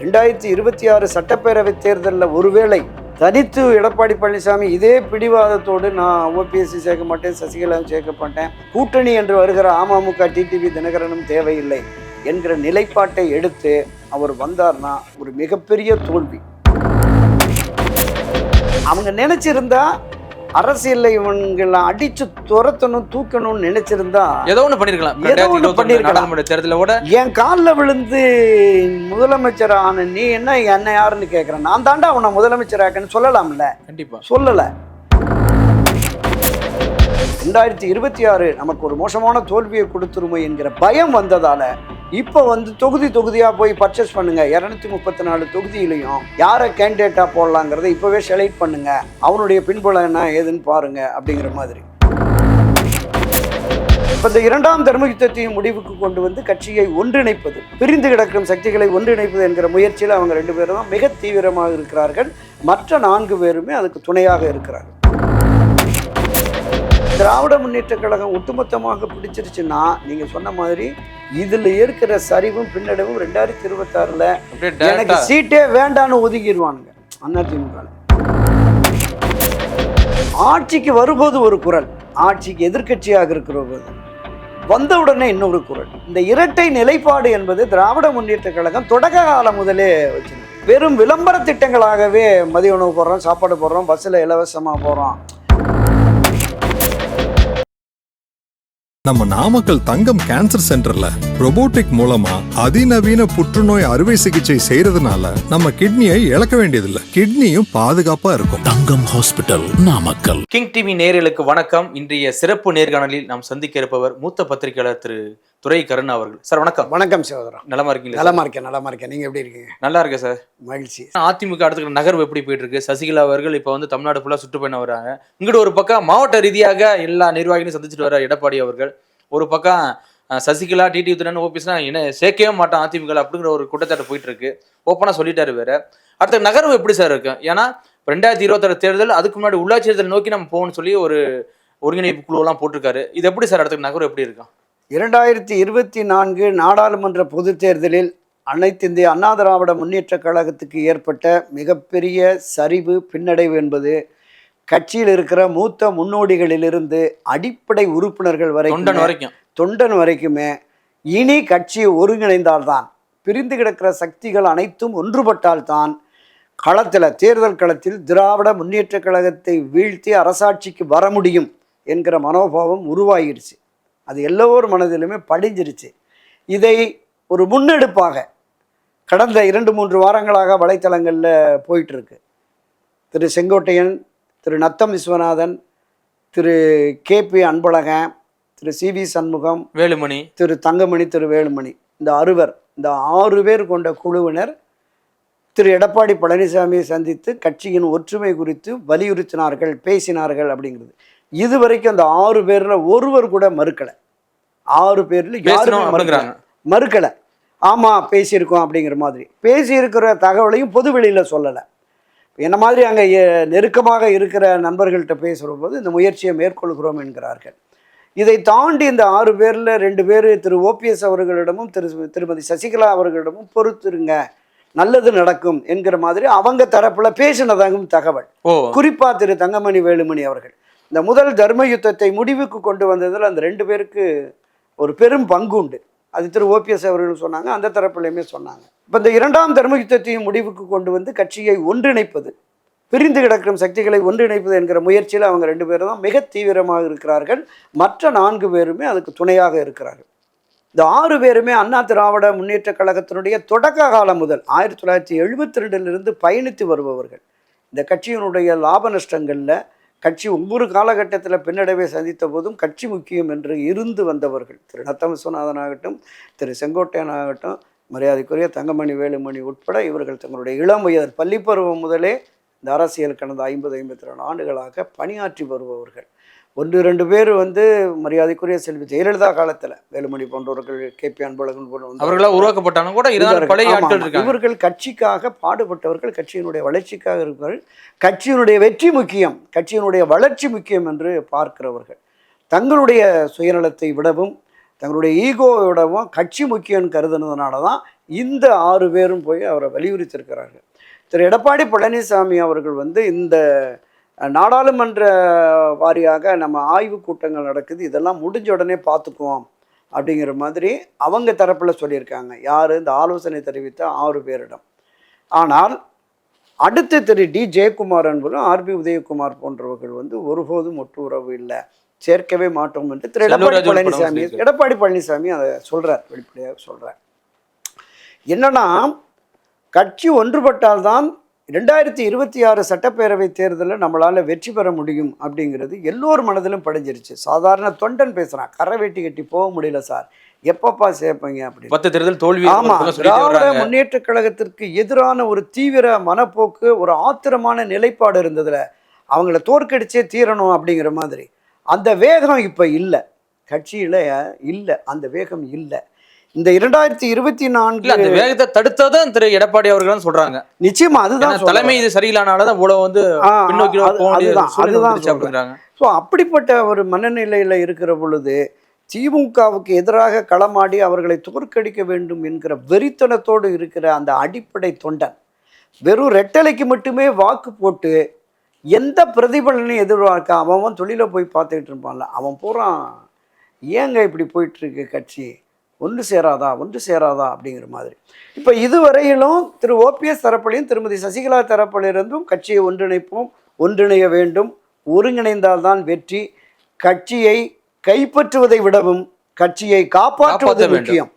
ரெண்டாயிரத்தி இருபத்தி ஆறு சட்டப்பேரவை தேர்தலில் ஒருவேளை தனித்து எடப்பாடி பழனிசாமி இதே பிடிவாதத்தோடு நான் ஓபிஎஸ்சி சேர்க்க மாட்டேன் சசிகலாவும் சேர்க்க மாட்டேன் கூட்டணி என்று வருகிற அமமுக டிடிவி தினகரனும் தேவையில்லை என்கிற நிலைப்பாட்டை எடுத்து அவர் வந்தார்னா ஒரு மிகப்பெரிய தோல்வி. அவங்க நினைச்சிருந்தா அரசியல்ல இவங்களை அடிச்சு துரத்தணும் தூக்கணும்னு நினைச்சிருந்தா ஏதோ ஒண்ணு பண்ணிருக்கலாம். ஏதோ பண்ணிருக்கலாம். நாடாளுமன்ற தேர்தலோட என் காலில் விழுந்து முதலமைச்சர் ஆன நீ என்ன என்ன யாருன்னு கேட்குறேன் நான் தாண்டா அவனை முதலமைச்சர் ஆக்கன்னு சொல்லலாம்ல? கண்டிப்பா. சொல்லலை. ரெண்டாயிரத்தி இருபத்தி ஆறு நமக்கு ஒரு மோசமான தோல்வியை கொடுத்துருமோ என்கிற பயம் வந்ததால இப்போ வந்து தொகுதி தொகுதியாக போய் பர்ச்சேஸ் பண்ணுங்கள் இரநூத்தி முப்பத்தி நாலு தொகுதியிலையும் யாரை கேண்டிடேட்டாக போடலாங்கிறத இப்போவே செலக்ட் பண்ணுங்கள் அவனுடைய பின்புலம் என்ன ஏதுன்னு பாருங்கள் அப்படிங்கிற மாதிரி. இப்போ இந்த இரண்டாம் தர்ம யுத்தத்தையும் முடிவுக்கு கொண்டு வந்து கட்சியை ஒன்றிணைப்பது பிரிந்து கிடக்கும் சக்திகளை ஒன்றிணைப்பது என்கிற முயற்சியில் அவங்க ரெண்டு பேரும் தான் மிக தீவிரமாக இருக்கிறார்கள். மற்ற நான்கு பேருமே அதுக்கு துணையாக இருக்கிறார்கள். திராவிட முன்னேற்ற கழகம் ஒட்டுமொத்தமாக பிடிச்சிருச்சுன்னா நீங்க சொன்ன மாதிரி இதுல இருக்கிற சரிவும் பின்னடைவும் ரெண்டாயிரத்தி இருபத்தாறுல எனக்கு சீட்டே வேண்டான்னு ஒதுக்கிடுவானுங்க அதிமுக ஆட்சிக்கு வரும்போது ஒரு குரல் ஆட்சிக்கு எதிர்க்கட்சியாக இருக்கிற போது வந்த உடனே இன்னொரு குரல். இந்த இரட்டை நிலைப்பாடு என்பது திராவிட முன்னேற்ற கழகம் தொடக்க காலம் முதலே வச்சிருக்கு. வெறும் விளம்பர திட்டங்களாகவே மதிய உணவு போடுறோம் சாப்பாடு போடுறோம் பஸ்ஸில் இலவசமாக போகிறோம் நம்ம நாமக்கல் தங்கம் கேன்சர் சென்டர்ல robotic மூலமா அதிநவீன புற்றுநோய் அறுவை சிகிச்சை செய்யறதுனால நம்ம கிட்னியை இழக்க வேண்டியதில்லை. கிட்னியும் பாதுகாப்பா இருக்கும். Thangam hospital Namakkal. King TV நேயர்களுக்கு வணக்கம். இன்றைய சிறப்பு நேர்காணலில் நாம் சந்திக்க இருப்பவர் மூத்த பத்திரிகையாளர் திரு துரை கருண் அவர்கள். சார் வணக்கம். வணக்கம் சகோதரன் நலமா இருக்கீங்களா நலமா இருக்கேன் நலமா இருக்கேன். நீங்கள் எப்படி இருக்கீங்க? நல்லா இருக்கேன் சார். மகிழ்ச்சி. அதிமுக அடுத்த நகர்வு எப்படி போயிட்டு இருக்கு? சசிகலா அவர்கள் இப்போ வந்து தமிழ்நாடு ஃபுல்லாக சுற்றுப்பயணம் வராங்க. இங்கிட்டு ஒரு பக்கம் மாவட்ட ரீதியாக எல்லா நிர்வாகிகளையும் சந்திச்சுட்டு வர எடப்பாடி அவர்கள். ஒரு பக்கம் சசிகலா டிடி தினன் ஓபிஎஸ்னா என்ன சேர்க்கவே மாட்டான் அதிமுக அப்படிங்கிற ஒரு குற்றச்சாட்டு போயிட்டு இருக்கு. ஓப்பனாக சொல்லிட்டாரு வேற. அடுத்த நகர்வு எப்படி சார் இருக்கு? ஏன்னா ரெண்டாயிரத்தி இருபத்தாறு தேர்தல் அதுக்கு முன்னாடி உள்ளாட்சி தேர்தல் நோக்கி நம்ம போகணும்னு சொல்லி ஒரு ஒருங்கிணைப்பு குழுவெல்லாம் போட்டிருக்காரு. இது எப்படி சார் அடுத்த நகர்வு எப்படி இருக்கும் இரண்டாயிரத்தி இருபத்தி நான்கு நாடாளுமன்ற பொதுத் தேர்தலில் அனைத்து இந்திய அண்ணா திராவிட முன்னேற்ற கழகத்துக்கு ஏற்பட்ட மிகப்பெரிய சரிவு பின்னடைவு என்பது கட்சியில் இருக்கிற மூத்த முன்னோடிகளிலிருந்து அடிப்படை உறுப்பினர்கள் தொண்டன் வரைக்கும். தொண்டன் வரைக்குமே இனி கட்சி ஒருங்கிணைந்தால்தான் பிரிந்து கிடக்கிற சக்திகள் அனைத்தும் ஒன்றுபட்டால்தான் களத்தில் தேர்தல் களத்தில் திராவிட முன்னேற்ற கழகத்தை வீழ்த்தி அரசாட்சிக்கு வர முடியும் என்கிற மனோபாவம் உருவாகிருச்சு அது எல்லோர் மனதிலுமே படிஞ்சிருச்சு. இதை ஒரு முன்னெடுப்பாக கடந்த இரண்டு மூன்று வாரங்களாக வலைத்தளங்களில் போயிட்டுருக்கு. Thiru Sengottaiyan Thiru Natham Viswanathan Thiru K P Anbazhagan Thiru C V Shanmugam Velumani. Thiru Thangamani Thiru Velumani. இந்த அறுவர் இந்த ஆறு பேர் கொண்ட குழுவினர் திரு எடப்பாடி பழனிசாமியை சந்தித்து கட்சியின் ஒற்றுமை குறித்து வலியுறுத்தினார்கள் பேசினார்கள் அப்படிங்கிறது. இதுவரைக்கும் அந்த ஆறு பேர்ல ஒருவர் கூட மறுக்கலை. ஆறு பேர்ல யாருமே மறுக்கல. மறுக்கலை. ஆமாம் பேசியிருக்கோம் அப்படிங்கிற மாதிரி. பேசியிருக்கிற தகவலையும் பொது வெளியில் சொல்லலை. என்ன மாதிரி அங்கே நெருக்கமாக இருக்கிற நண்பர்கள்ட்ட பேசுகிற போது இந்த முயற்சியை மேற்கொள்கிறோம் என்கிறார்கள். இதை தாண்டி இந்த ஆறு பேரில் ரெண்டு பேர் திரு ஓபிஎஸ் அவர்களிடமும் திரு திருமதி சசிகலா அவர்களிடமும் பொறுத்திருங்க. நல்லது நடக்கும் என்கிற மாதிரி அவங்க தரப்பில் பேசினதாகும் தகவல். குறிப்பாக திரு தங்கமணி வேலுமணி அவர்கள். இந்த முதல் தர்ம யுத்தத்தை முடிவுக்கு கொண்டு வந்ததில் அந்த ரெண்டு பேருக்கு ஒரு பெரும் பங்கு உண்டு. அது திரு ஓபிஎஸ் அவர்கள் சொன்னாங்க அந்த தரப்புலையுமே சொன்னாங்க. இப்போ இந்த இரண்டாம் தர்ம யுத்தத்தையும் முடிவுக்கு கொண்டு வந்து கட்சியை ஒன்றிணைப்பது பிரிந்து கிடக்கும் சக்திகளை ஒன்றிணைப்பது என்கிற முயற்சியில் அவங்க ரெண்டு பேரும் தான் மிக தீவிரமாக இருக்கிறார்கள். மற்ற நான்கு பேருமே அதுக்கு துணையாக இருக்கிறார்கள். இந்த ஆறு பேருமே அண்ணா திராவிட முன்னேற்ற கழகத்தினுடைய தொடக்க காலம் முதல் ஆயிரத்தி தொள்ளாயிரத்தி எழுபத்தி ரெண்டிலிருந்து பயணித்து வருபவர்கள். இந்த கட்சியினுடைய லாப நஷ்டங்களில் கட்சி ஒவ்வொரு காலகட்டத்தில் பின்னடைவை சந்தித்த போதும் கட்சி முக்கியம் என்று இருந்து வந்தவர்கள். திரு நத்தம் விஸ்வநாதன் ஆகட்டும் திரு செங்கோட்டையன் ஆகட்டும் மரியாதைக்குரிய தங்கமணி வேலுமணி உட்பட இவர்கள் தங்களுடைய இளம் உயர் பள்ளிப்பருவம் முதலே இந்த அரசியல் கடந்த ஐம்பது ஐம்பத்தி ரெண்டு ஆண்டுகளாக பணியாற்றி வருபவர்கள். ஒன்று ரெண்டு பேர் வந்து மரியாதைக்குரிய செல்வி ஜெயலலிதா காலத்தில் வேலுமணி போன்றவர்கள் கே பி அன்பழகன் போன்ற வந்தவர்கள். அவர்களா உருவாக்கப்பட்டாலும் கூட. இருக்காங்க இவர்கள் கட்சிக்காக பாடுபட்டவர்கள் கட்சியினுடைய வளர்ச்சிக்காக இருப்பார்கள் கட்சியினுடைய வெற்றி முக்கியம் கட்சியினுடைய வளர்ச்சி முக்கியம் என்று பார்க்கிறவர்கள் தங்களுடைய சுயநலத்தை விடவும் தங்களுடைய ஈகோவை விடவும் கட்சி முக்கியம் கருதுனதுனால தான் இந்த ஆறு பேரும் போய் அவரை வலியுறுத்தியிருக்கிறார்கள் திரு எடப்பாடி பழனிசாமி அவர்கள் வந்து இந்த நாடாளுமன்ற வாரியாக நம்ம ஆய்வு கூட்டங்கள் நடக்குது. இதெல்லாம் முடிஞ்ச உடனே பார்த்துக்குவோம் அப்படிங்கிற மாதிரி அவங்க தரப்பில் சொல்லியிருக்காங்க. யார்? இந்த ஆலோசனை தெரிவித்த ஆறு பேரிடம். ஆனால் அடுத்து திரு டி. ஜெயக்குமார் என்பதும் ஆர்பி உதயகுமார் போன்றவர்கள் வந்து ஒருபோதும் ஒட்டு உறவு இல்லை. சேர்க்கவே மாட்டோம் என்று திரு எடப்பாடி பழனிசாமி. எடப்பாடி பழனிசாமி அதை சொல்றார் வெளிப்படையாக சொல்றார். என்னன்னா கட்சி ஒன்றுபட்டால்தான் ரெண்டாயிரத்தி இருபத்தி ஆறு சட்டப்பேரவை தேர்தலில் நம்மளால வெற்றி பெற முடியும் அப்படிங்கிறது எல்லோர் மனதிலும் படிஞ்சிருச்சு. சாதாரண தொண்டன் பேசுறான். கரை வெட்டி கட்டி போக முடியல சார். எப்பப்பா சேர்ப்பீங்க அப்படின்னு. பத்து தேர்தல் தோல்வி ஆமா ஒரு பக்கம் சொல்லிட்டே திராவிட. முன்னேற்ற கழகத்திற்கு எதிரான ஒரு தீவிர மனப்போக்கு ஒரு ஆத்திரமான நிலைப்பாடு இருந்ததுல அவங்கள தோற்கடிச்சே தீரணும் அப்படிங்கிற மாதிரி. அந்த வேகம் இப்ப இல்லை. கட்சியில இல்லை. அந்த வேகம் இல்லை. இந்த இரண்டாயிரத்தி இருபத்தி இல்ல அந்த நான்கு வேகத்தை தடுத்ததும் திரு எடப்பாடி அவர்கள் சொல்றாங்க. நிச்சயமா அதுதான் தலைமை இது சரியில்லானாலதான் இவ்வளவு வந்து அதுதான், ஸோ அப்படிப்பட்ட ஒரு மனநிலையில் இருக்கிற பொழுது திமுகவுக்கு எதிராக களமாடி அவர்களை தோற்கடிக்க வேண்டும் என்கிற வெறித்தனத்தோடு இருக்கிற அந்த அடிப்படை தொண்டன் வெறும் ரெட்டலைக்கு மட்டுமே வாக்கு போட்டு எந்த பிரதிபலனையும் எதிர்பார்க்க அவன் தொழிலை போய் பார்த்துக்கிட்டு இருப்பான்ல. அவன் பூரான் ஏங்க இப்படி போயிட்டு இருக்கு கட்சி? ஒன்று சேராதா ஒன்று சேராதா அப்படிங்கிற மாதிரி. இப்போ இதுவரையிலும் திரு ஓபிஎஸ் தரப்பிலையும் திருமதி சசிகலா தரப்பிலிருந்தும் கட்சியை ஒன்றிணைப்போம் ஒன்றிணைய வேண்டும் ஒருங்கிணைந்தால்தான் வெற்றி. கட்சியை கைப்பற்றுவதை விடவும் கட்சியை காப்பாற்றுவது. முக்கியம்.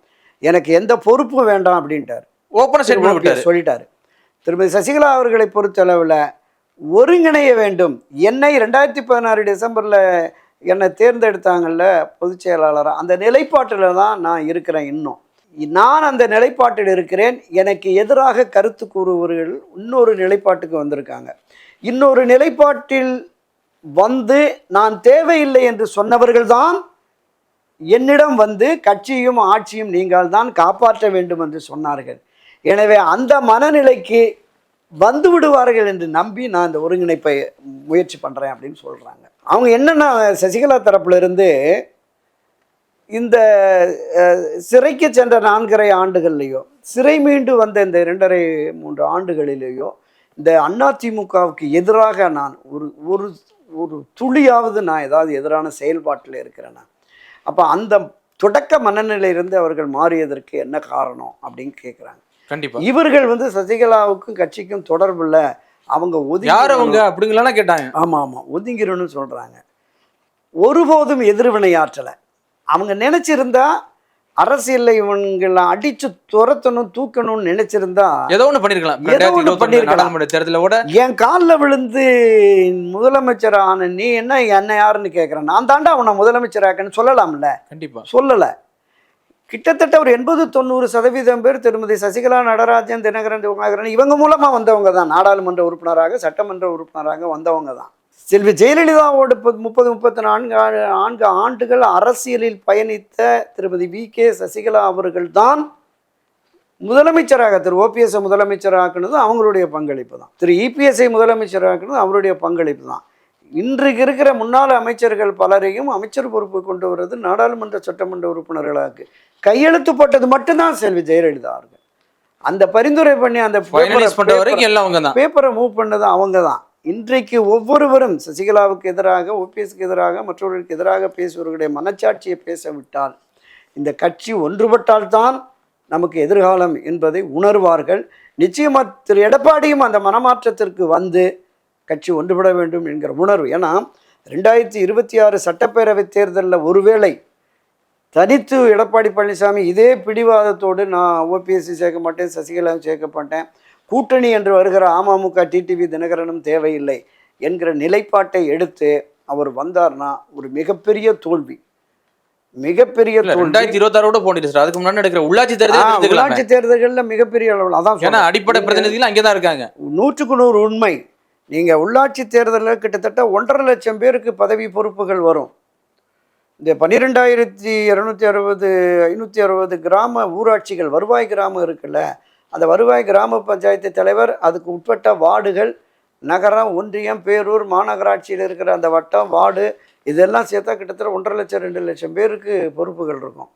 எனக்கு எந்த பொறுப்பும் வேண்டாம் அப்படின்ட்டார். ஓப்பனா சொல்லிட்டாரு. திருமதி சசிகலா அவர்களை பொறுத்தளவில் ஒருங்கிணைய வேண்டும். என்னை ரெண்டாயிரத்தி பதினாறு டிசம்பரில் என்னை தேர்ந்தெடுத்தாங்கல்ல பொதுச் செயலாளராக அந்த நிலைப்பாட்டில் தான் நான் இருக்கிறேன் இன்னும். நான் அந்த நிலைப்பாட்டில் இருக்கிறேன். எனக்கு எதிராக கருத்து கூறுபவர்கள் இன்னொரு நிலைப்பாட்டுக்கு வந்திருக்காங்க. இன்னொரு நிலைப்பாட்டில் வந்து நான் தேவையில்லை என்று சொன்னவர்கள்தான் என்னிடம் வந்து கட்சியும் ஆட்சியும் நீங்கள் தான் காப்பாற்ற வேண்டும் என்று சொன்னார்கள். எனவே அந்த மனநிலைக்கு வந்து விடுவார்கள் என்று நம்பி நான் இந்த ஒருங்கிணைப்பை முயற்சி பண்ணுறேன் அப்படின்னு சொல்கிறாங்க அவங்க என்னென்னா சசிகலா தரப்புல இருந்து இந்த சிறைக்கு சென்ற நான்கரை ஆண்டுகள்லையோ சிறை மீண்டு வந்த இந்த இரண்டரை மூன்று ஆண்டுகளிலேயோ இந்த அதிமுகவுக்கு எதிராக நான் ஒரு ஒரு ஒரு துளியாவது நான் ஏதாவது எதிரான செயல்பாட்டில் இருக்கிறேன்னா அப்போ அந்த தொடக்க மனநிலையிலிருந்து அவர்கள் மாறியதற்கு என்ன காரணம் அப்படின்னு கேட்குறாங்க கண்டிப்பா. இவர்கள் வந்து சசிகலாவுக்கும் கட்சிக்கும் தொடர்பு இல்லை அவங்க ஒதுங்கி யார் அவங்க அப்படிங்கலாம் கேட்டாங்க. ஆமாம் ஆமாம் ஒதுங்கிடணும்னு சொல்கிறாங்க ஒருபோதும் எதிர்வினையாற்றலை அவங்க நினச்சிருந்தா அரசியலில் இவங்களை அடித்து துரத்தணும் தூக்கணும்னு நினச்சிருந்தா ஏதோ ஒண்ணு பண்ணிருக்கலாம். ஏதோ இருபத்தி பண்ணிருக்கலாம். நாடாளுமன்ற தேர்தல கூட என் காலில் விழுந்து முதலமைச்சர் ஆன நீ என்ன என்ன யாருன்னு கேட்குறேன் நான் தாண்டா அவனை முதலமைச்சராக்கன்னு சொல்லலாம்ல. கண்டிப்பா. சொல்லலை. கிட்டத்தட்ட ஒரு எண்பது தொண்ணூறு சதவீதம் பேர் திருமதி சசிகலா நடராஜன் தினகரன் திவாகரன் இவங்க மூலமாக வந்தவங்க தான். நாடாளுமன்ற உறுப்பினராக சட்டமன்ற உறுப்பினராக வந்தவங்க தான். செல்வி ஜெயலலிதாவோட முப்பது முப்பத்தி நான்கு ஆண்டு- நான்கு ஆண்டுகள் அரசியலில் பயணித்த திருமதி வி. கே. சசிகலா அவர்கள் தான் முதலமைச்சராக திரு. ஓபிஎஸ் முதலமைச்சராக்குனது அவங்களுடைய பங்களிப்பு தான். திரு. இபிஎஸ்ஐ முதலமைச்சராக்குனது அவருடைய பங்களிப்பு தான். இன்றைக்கு இருக்கிற முன்னாள் அமைச்சர்கள் பலரையும் அமைச்சர் பொறுப்பு கொண்டு வர்றது நாடாளுமன்ற சட்டமன்ற உறுப்பினர்களாக்கு. கையெழுத்து போட்டது மட்டும்தான் செல்வி ஜெயலலிதா அவர்கள். அந்த பரிந்துரை பண்ணி அந்த பேப்பரை மூவ் பண்ணது அவங்க தான். இன்றைக்கு ஒவ்வொருவரும் சசிகலாவுக்கு எதிராக ஓபிஎஸ்க்கு எதிராக மற்றவர்களுக்கு எதிராக பேசுபவர்களுடைய மனச்சாட்சியை பேச விட்டால் இந்த கட்சி ஒன்றுபட்டால்தான் நமக்கு எதிர்காலம் என்பதை உணர்வார்கள். நிச்சயமாக திரு எடப்பாடியும் அந்த மனமாற்றத்திற்கு வந்து கட்சி ஒன்றுபட வேண்டும் என்கிற உணர்வு. ஏன்னா ரெண்டாயிரத்தி இருபத்தி ஆறு சட்டப்பேரவை தேர்தலில் ஒருவேளை தனித்து எடப்பாடி பழனிசாமி இதே பிடிவாதத்தோடு நான் ஓபிஎஸ்சி சேர்க்க மாட்டேன் சசிகலாவும் சேர்க்க மாட்டேன். கூட்டணி என்று வருகிற அமமுக டிடிவி தினகரனும் தேவையில்லை என்கிற நிலைப்பாட்டை எடுத்து அவர் வந்தார்னா ஒரு மிகப்பெரிய தோல்வி. மிகப்பெரிய ரெண்டாயிரத்தி இருபத்தி ஆறோட போனிட்டு சார். அதுக்கு முன்னாடி நடக்கிற உள்ளாட்சி தேர்தல். உள்ளாட்சி தேர்தல்களில் மிகப்பெரிய அளவில் அதான் ஏன்னா. அடிப்படை பிரதிநிதிகள் அங்கேதான் இருக்காங்க. நூற்றுக்கு நூறு உண்மை. நீங்கள் உள்ளாட்சி தேர்தலில் கிட்டத்தட்ட ஒன்றரை லட்சம் பேருக்கு பதவி பொறுப்புகள் வரும். இந்த பன்னிரெண்டாயிரத்தி இரநூத்தி அறுபது ஐநூற்றி அறுபது கிராம ஊராட்சிகள் வருவாய் கிராமம் இருக்குல்ல அந்த வருவாய் கிராம பஞ்சாயத்து தலைவர் அதுக்கு உட்பட்ட வார்டுகள் நகரம் ஒன்றியம் பேரூர் மாநகராட்சியில் இருக்கிற அந்த வட்டம் வார்டு இதெல்லாம் சேர்த்தா கிட்டத்தட்ட ஒன்றரை லட்சம் ரெண்டு லட்சம் பேருக்கு பொறுப்புகள் இருக்கும்.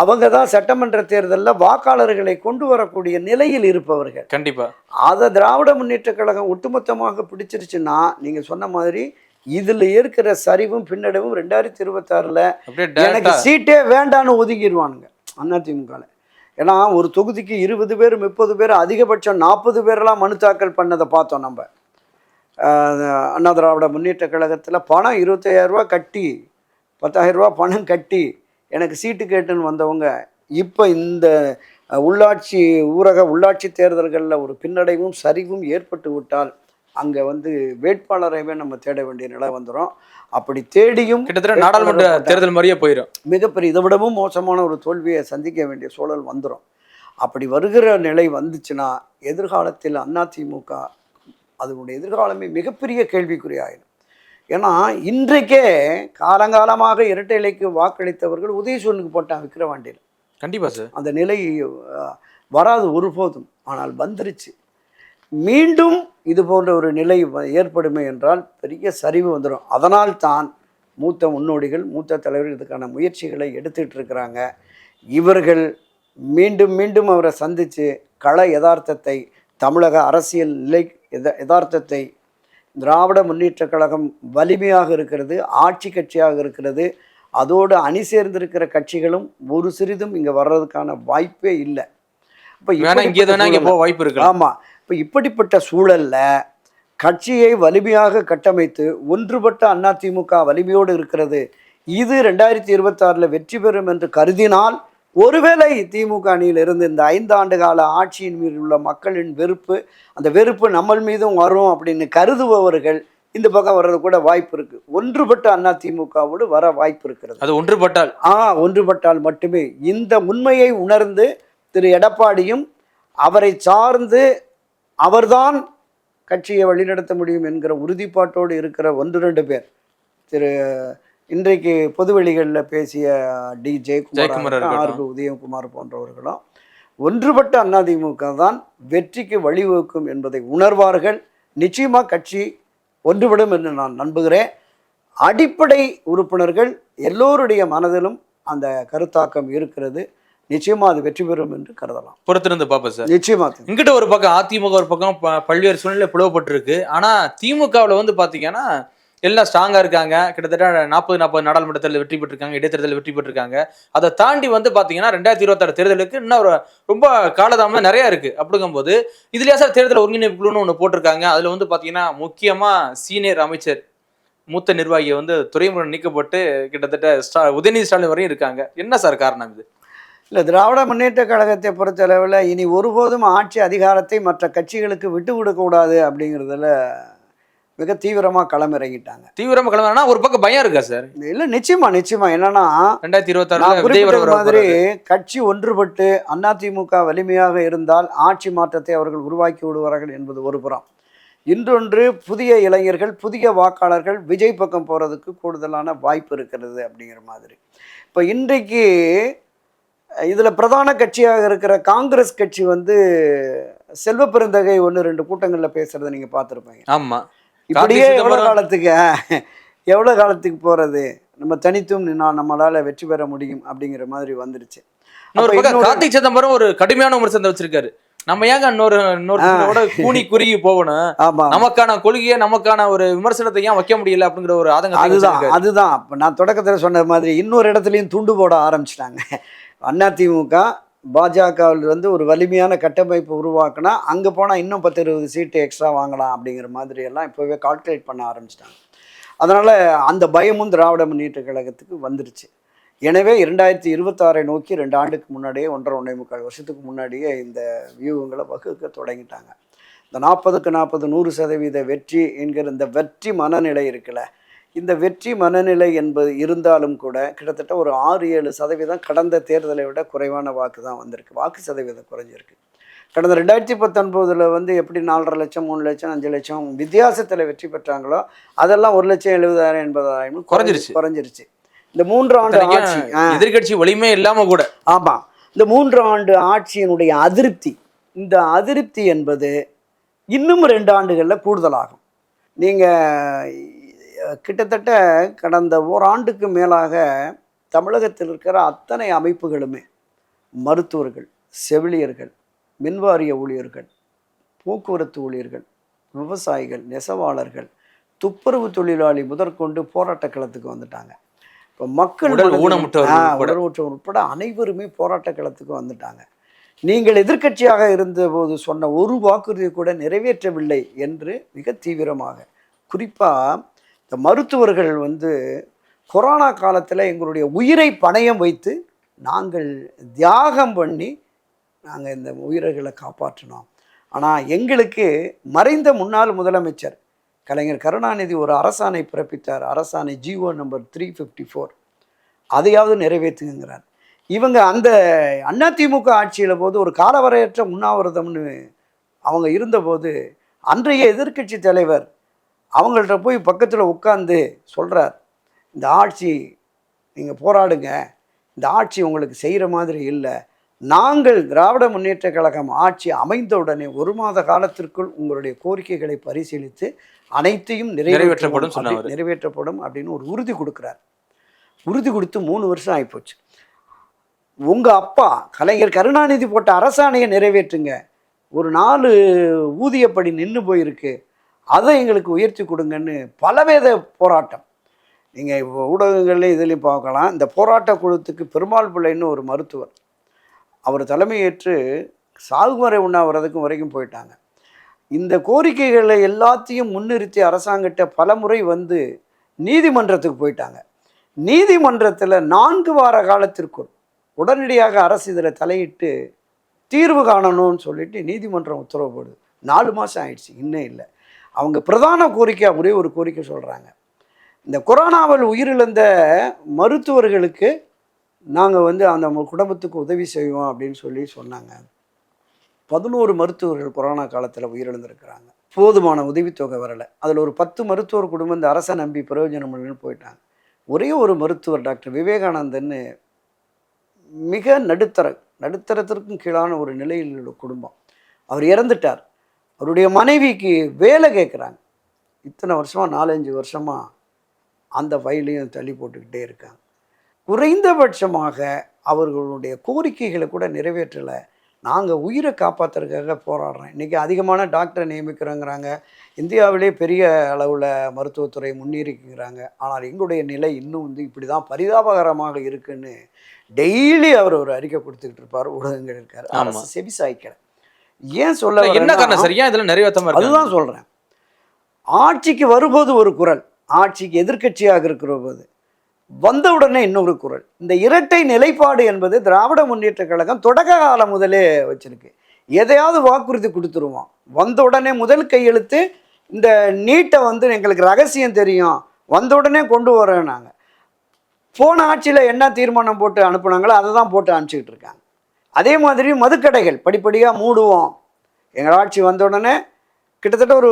அவங்க தான் சட்டமன்ற தேர்தலில் வாக்காளர்களை கொண்டு வரக்கூடிய நிலையில் இருப்பவர்கள். கண்டிப்பா. அதை திராவிட முன்னேற்ற கழகம் ஒட்டுமொத்தமாக பிடிச்சிருச்சுன்னா நீங்கள் சொன்ன மாதிரி இதில் இருக்கிற சரிவும் பின்னடைவும் ரெண்டாயிரத்தி இருபத்தாறில் எனக்கு சீட்டே வேண்டான்னு ஒதுங்கிடுவானுங்க அதிமுகவில் ஏன்னா ஒரு தொகுதிக்கு இருபது பேர் முப்பது பேர் அதிகபட்சம் நாற்பது பேரெல்லாம் மனு தாக்கல் பண்ணதை பார்த்தோம் நம்ம. அண்ணா திராவிட முன்னேற்ற கழகத்தில் பணம் இருபத்தையாயிரம் ரூபாய் கட்டி பத்தாயிரம் ரூபாய் பணம் கட்டி எனக்கு சீட்டு கேட்டுன்னு வந்தவங்க இப்போ இந்த உள்ளாட்சி ஊரக உள்ளாட்சி தேர்தல்களில் ஒரு பின்னடைவும் சரிவும் ஏற்பட்டு விட்டால் அங்கே வந்து வேட்பாளரைவே நம்ம தேட வேண்டிய நிலை வந்துடும் அப்படி தேடியும் கிட்டத்தட்ட நாடாளுமன்ற தேர்தல் மாதிரியே போயிடும் மிகப்பெரிய இதை விடவும் மோசமான ஒரு தோல்வியை சந்திக்க வேண்டிய சூழல் வந்துடும் அப்படி வருகிற நிலை வந்துச்சுன்னா எதிர்காலத்தில் அதிமுக அதனுடைய எதிர்காலமே மிகப்பெரிய கேள்விக்குறியாயிடும் ஏன்னா இன்றைக்கே காலங்காலமாக இரட்டை இலைக்கு வாக்களித்தவர்கள் உதயசூரனுக்கு போட்டான் விக்கிரவாண்டியில். கண்டிப்பா சார். அந்த நிலை வராது ஒருபோதும் ஆனால் வந்துருச்சு. மீண்டும் இது போன்ற ஒரு நிலை ஏற்படுமே என்றால் பெரிய சரிவு வந்துடும் அதனால் தான் மூத்த முன்னோடிகள் மூத்த தலைவர்கள் இதுக்கான முயற்சிகளை எடுத்துட்டு இருக்கிறாங்க. இவர்கள் மீண்டும் மீண்டும் அவரை சந்தித்து கள யதார்த்தத்தை தமிழக அரசியல் நிலை யத யதார்த்தத்தை திராவிட முன்னேற்ற கழகம் வலிமையாக இருக்கிறது ஆட்சி கட்சியாக இருக்கிறது. அதோடு அணி சேர்ந்திருக்கிற கட்சிகளும் ஒரு சிறிதும் இங்கே வர்றதுக்கான வாய்ப்பே இல்லை. இப்போ இங்கே போக வாய்ப்பு இருக்கு. ஆமாம் இப்போ இப்படிப்பட்ட சூழல்ல கட்சியை வலிமையாக கட்டமைத்து ஒன்றுபட்ட அதிமுக வலிமையோடு இருக்கிறது இது ரெண்டாயிரத்தி இருபத்தாறில் வெற்றி பெறும் என்று கருதினால் ஒருவேளை திமுக அணியில் இருந்து இந்த ஐந்து ஆண்டு கால ஆட்சியின் மீது உள்ள மக்களின் வெறுப்பு அந்த வெறுப்பு நம்ம மீதும் வரும் அப்படின்னு கருதுபவர்கள் இந்த பக்கம் வர்றது கூட வாய்ப்பு இருக்கு. ஒன்றுபட்ட அதிமுகவோடு வர வாய்ப்பு இருக்கிறது. அது ஒன்றுபட்டால்? ஆ ஒன்றுபட்டால் மட்டுமே. இந்த உண்மையை உணர்ந்து திரு எடப்பாடியும் அவரை சார்ந்து அவர்தான் கட்சியை வழிநடத்த முடியும் என்கிற உறுதிப்பாட்டோடு இருக்கிற ஒன்று ரெண்டு பேர். திரு இன்றைக்கு பொதுவெளிகளில் பேசிய டி. ஜெயக்குமார். ஆர்கு உதயகுமார் போன்றவர்களும் ஒன்றுபட்ட அதிமுக தான் வெற்றிக்கு வழிவகுக்கும் என்பதை உணர்வார்கள். நிச்சயமாக கட்சி ஒன்றுபடும் என்று நான் நம்புகிறேன். அடிப்படை உறுப்பினர்கள் எல்லோருடைய மனதிலும் அந்த கருத்தாக்கம் இருக்கிறது. நிச்சயமா அது வெற்றி பெறும் என்று கருதலாம். பொறுத்திருந்து பாப்பா சார். நிச்சயமா. இங்கிட்ட ஒரு பக்கம் அதிமுக ஒரு பக்கம் பல்வேறு சூழ்நிலை பிளவுபட்டிருக்கு. ஆனா திமுகவுல வந்து பாத்தீங்கன்னா எல்லாம் ஸ்ட்ராங்கா இருக்காங்க. கிட்டத்தட்ட நாற்பது நாற்பது நாடாளுமன்ற வெற்றி பெற்றிருக்காங்க இடைத்தேர்தல் வெற்றி பெற்றிருக்காங்க. அதை தாண்டி வந்து பாத்தீங்கன்னா ரெண்டாயிரத்தி இருபத்தாறு தேர்தலுக்கு இன்னும் ஒரு ரொம்ப காலதாமதம் நிறைய இருக்கு. அப்படிங்கும்போது இதுலயா சார் தேர்தல் ஒருங்கிணைப்பு குழுன்னு ஒன்று போட்டிருக்காங்க. அதுல வந்து பாத்தீங்கன்னா முக்கியமா சீனியர் அமைச்சர் மூத்த நிர்வாகி வந்து துறைமுகம் நீக்கப்பட்டு கிட்டத்தட்ட ஸ்டா உதயநிதி ஸ்டாலின் வரையும் இருக்காங்க. என்ன சார் காரணம் இது? இல்லை திராவிட முன்னேற்ற கழகத்தை பொறுத்தளவில் இனி ஒருபோதும் ஆட்சி அதிகாரத்தை மற்ற கட்சிகளுக்கு விட்டு கொடுக்கக்கூடாது அப்படிங்கிறதுல மிக தீவிரமாக களமிறங்கிட்டாங்க. தீவிரமா கிளம்புனா ஒரு பக்கம் பயம் இருக்கா சார்? இல்லை நிச்சயமா நிச்சயமா. என்னன்னா ரெண்டாயிரத்தி மாதிரி மாதிரி கட்சி ஒன்றுபட்டு அதிமுக வலிமையாக இருந்தால் ஆட்சி மாற்றத்தை அவர்கள் உருவாக்கி விடுவார்கள் என்பது ஒரு புறம். இன்றொன்று புதிய இளைஞர்கள் புதிய வாக்காளர்கள் விஜய் பக்கம் போகிறதுக்கு கூடுதலான வாய்ப்பு இருக்கிறது அப்படிங்கிற மாதிரி. இப்போ இன்றைக்கு இதில் பிரதான கட்சியாக இருக்கிற காங்கிரஸ் கட்சி வந்து செல்வ பெருந்தகை ஒன்று ரெண்டு கூட்டங்களில் பேசுகிறத நீங்கள் பார்த்துருப்பீங்க. ஆமா. இப்படியே எவ்வளோ காலத்துக்கு எவ்வளோ காலத்துக்கு போகிறது நம்ம தனித்தும் நின்னா நம்மளால் வெற்றி பெற முடியும் அப்படிங்கிற மாதிரி வந்துருச்சு. கார்த்திக் சிதம்பரம் ஒரு கடுமையான விமர்சனத்தை வச்சிருக்காரு. நம்ம ஏங்க இன்னொரு இன்னொரு கூனி குறுகி போகணும்? ஆமா. நமக்கான கொள்கையை நமக்கான ஒரு விமர்சனத்தை ஏன் வைக்க முடியல அப்படிங்கிற ஒரு ஆதங்கத்தை அதுதான். அதுதான். நான் தொடக்கத்தில் சொன்ன மாதிரி இன்னொரு இடத்துலையும் துண்டு போட ஆரம்பிச்சிட்டாங்க. அதிமுக பாஜகவில் வந்து ஒரு வலிமையான கட்டமைப்பு உருவாக்கினா அங்கே போனால் இன்னும் பத்து இருபது சீட்டு எக்ஸ்ட்ரா வாங்கலாம் அப்படிங்கிற மாதிரி எல்லாம் இப்போவே கால்குலேட் பண்ண ஆரம்பிச்சிட்டாங்க. அதனால் அந்த பயமும் திராவிட முன்னேற்ற கழகத்துக்கு வந்துருச்சு. எனவே இரண்டாயிரத்தி இருபத்தாறை நோக்கி ரெண்டு ஆண்டுக்கு முன்னாடியே ஒன்றரை ஒன்றே முக்கால் வருஷத்துக்கு முன்னாடியே இந்த வியூகங்களை வகுக்க தொடங்கிட்டாங்க. இந்த நாற்பதுக்கு நாற்பது நூறு சதவீத வெற்றி என்கிற இந்த வெற்றி மனநிலை இருக்குல்ல இந்த வெற்றி மனநிலை என்பது இருந்தாலும் கூட கிட்டத்தட்ட ஒரு ஆறு ஏழு சதவீதம் கடந்த தேர்தலை விட குறைவான வாக்கு தான் வந்திருக்கு. வாக்கு சதவீதம் குறைஞ்சிருக்கு. கடந்த ரெண்டாயிரத்தி பத்தொன்பதில் வந்து எப்படி நாலரை லட்சம் மூணு லட்சம் அஞ்சு லட்சம் வித்தியாசத்தில் வெற்றி பெற்றாங்களோ அதெல்லாம் ஒரு லட்சம் எழுபதாயிரம் எண்பதாயிரம் குறைஞ்சிருச்சு. குறைஞ்சிருச்சு. இந்த மூன்று ஆண்டு ஆட்சி ஆ. எதிர்க்கட்சி வலிமை இல்லாம கூட. ஆமாம் இந்த மூன்று ஆண்டு ஆட்சியினுடைய அதிருப்தி இந்த அதிருப்தி என்பது இன்னும் ரெண்டு ஆண்டுகளில் கூடுதலாகும். நீங்கள் கிட்டத்தட்ட கடந்த ஓராண்டுக்கு மேலாக தமிழகத்தில் இருக்கிற அத்தனை அமைப்புகளுமே மருத்துவர்கள் செவிலியர்கள் மின்வாரிய ஊழியர்கள் போக்குவரத்து ஊழியர்கள் விவசாயிகள் நெசவாளர்கள் துப்புரவு தொழிலாளி முதற்கொண்டு போராட்ட களத்துக்கு வந்துட்டாங்க இப்போ மக்கள் ஆ, உட்பட. அனைவருமே போராட்ட களத்துக்கு வந்துட்டாங்க நீங்கள் எதிர்க்கட்சியாக இருந்தபோது சொன்ன ஒரு வாக்குறுதியை கூட நிறைவேற்றவில்லை என்று மிக தீவிரமாக குறிப்பாக இந்த மருத்துவர்கள் வந்து கொரோனா காலத்தில் எங்களுடைய உயிரை பணயம் வைத்து நாங்கள் தியாகம் பண்ணி நாங்கள் இந்த உயிர்களை காப்பாற்றினோம். ஆனால் எங்களுக்கு மறைந்த முன்னாள் முதலமைச்சர் கலைஞர் கருணாநிதி ஒரு அரசாணை பிறப்பித்தார். அரசாணை GO number three fifty four அதையாவது நிறைவேற்றுங்கிறார். இவங்க அந்த அதிமுக ஆட்சியில் போது ஒரு காலவரையற்ற உண்ணாவிரதம்னு அவங்க இருந்தபோது அன்றைய எதிர்க்கட்சி தலைவர் அவங்கள்ட்ட போய் பக்கத்தில் உட்காந்து சொல்கிறார் இந்த ஆட்சி நீங்கள் போராடுங்க இந்த ஆட்சி உங்களுக்கு செய்கிற மாதிரி இல்லை. நாங்கள் திராவிட முன்னேற்ற கழகம் ஆட்சி அமைந்த உடனே ஒரு மாத காலத்திற்குள் உங்களுடைய கோரிக்கைகளை பரிசீலித்து அனைத்தையும் நிறைவேற்றப்படும் நிறைவேற்றப்படும் அப்படின்னு ஒரு உறுதி கொடுக்குறார். உறுதி கொடுத்து மூணு வருஷம் ஆகிப்போச்சு உங்கள் அப்பா கலைஞர் கருணாநிதி போட்ட அரசாணையை நிறைவேற்றுங்க. ஒரு நாலு ஊதியப்படி நின்று போயிருக்கு. அதை எங்களுக்கு உயர்த்தி கொடுங்கன்னு பலவேத போராட்டம். நீங்கள் இப்போ ஊடகங்கள்லேயும் இதுலேயும் பார்க்கலாம். இந்த போராட்ட குழுத்துக்கு பெருமாள் பிள்ளைன்னு ஒரு மருத்துவர். அவர் தலைமையேற்று சாகுமறை உண்ணாவிரதுக்கும் வரைக்கும் போயிட்டாங்க. இந்த கோரிக்கைகளை எல்லாத்தையும் முன்னிறுத்தி அரசாங்கிட்ட பலமுறை வந்து நீதிமன்றத்துக்கு போயிட்டாங்க. நீதிமன்றத்தில் நான்கு வார காலத்திற்குள் உடனடியாக அரசு இதில் தலையிட்டு தீர்வு காணணும்னு சொல்லிட்டு நீதிமன்றம் உத்தரவு போடுது. நாலு மாதம் ஆயிடுச்சு இன்னும் இல்லை. அவங்க பிரதான கோரிக்கை ஒரே ஒரு கோரிக்கை சொல்கிறாங்க இந்த கொரோனாவில் உயிரிழந்த மருத்துவர்களுக்கு நாங்கள் வந்து அந்த குடும்பத்துக்கு உதவி செய்வோம் அப்படின்னு சொல்லி சொன்னாங்க. பதினோரு மருத்துவர்கள் கொரோனா காலத்தில் உயிரிழந்திருக்கிறாங்க. போதுமான உதவித்தொகை வரலை. அதில் ஒரு பத்து மருத்துவர் குடும்பம் இந்த அரசை நம்பி பிரயோஜனம் போயிட்டாங்க. ஒரே ஒரு மருத்துவர் டாக்டர் விவேகானந்தன்னு மிக நடுத்தர நடுத்தரத்திற்கும் கீழான ஒரு நிலையில் உள்ள குடும்பம். அவர் இறந்துட்டார். அவருடைய மனைவிக்கு வேலை கேட்குறாங்க. இத்தனை வருஷமாக நாலஞ்சு வருஷமாக அந்த ஃபைலையும் தள்ளி போட்டுக்கிட்டே இருக்காங்க. குறைந்தபட்சமாக அவர்களுடைய கோரிக்கைகளை கூட நிறைவேற்றலை. நாங்கள் உயிரை காப்பாற்றுறதுக்காக போராடுறோம். இன்றைக்கி அதிகமான டாக்டரை நியமிக்கிறோங்கிறாங்க. இந்தியாவிலே பெரிய அளவில் மருத்துவத்துறை முன்னேறிக்கிறாங்க. ஆனால் எங்களுடைய நிலை இன்னும் வந்து இப்படி தான் பரிதாபகரமாக இருக்குன்னு டெய்லி அவர் ஒரு அறிக்கை கொடுத்துக்கிட்டு இருப்பார் ஊடகங்கள் இருக்கார். செவி சாய்க்கல. ஏன் சொல்ல என்ன காரணம்? சார் ஏன் இதெல்லாம் நிறைவேற்றாம இருக்கு அதுதான் சொல்கிறேன் ஆட்சிக்கு வரும்போது ஒரு குரல் ஆட்சிக்கு எதிர்க்கட்சியாக இருக்கிற போது. வந்த உடனே இன்னொரு குரல். இந்த இரட்டை நிலைப்பாடு என்பது திராவிட முன்னேற்ற கழகம் தொடக்க காலம் முதலே வச்சிருக்கு. எதையாவது வாக்குறுதி கொடுத்துருவோம். வந்த உடனே முதல் கையெழுத்து இந்த நீட்டை வந்து எங்களுக்கு ரகசியம் தெரியும். வந்த உடனே கொண்டு வரேன் நாங்கள் போன ஆட்சியில் என்ன தீர்மானம் போட்டு அனுப்புனாங்களோ அதை தான் போட்டு அனுப்பிச்சிக்கிட்டு இருக்காங்க. அதே மாதிரி மதுக்கடைகள் படிப்படியாக மூடுவோம். எங்கள் ஆட்சி வந்த உடனே கிட்டத்தட்ட ஒரு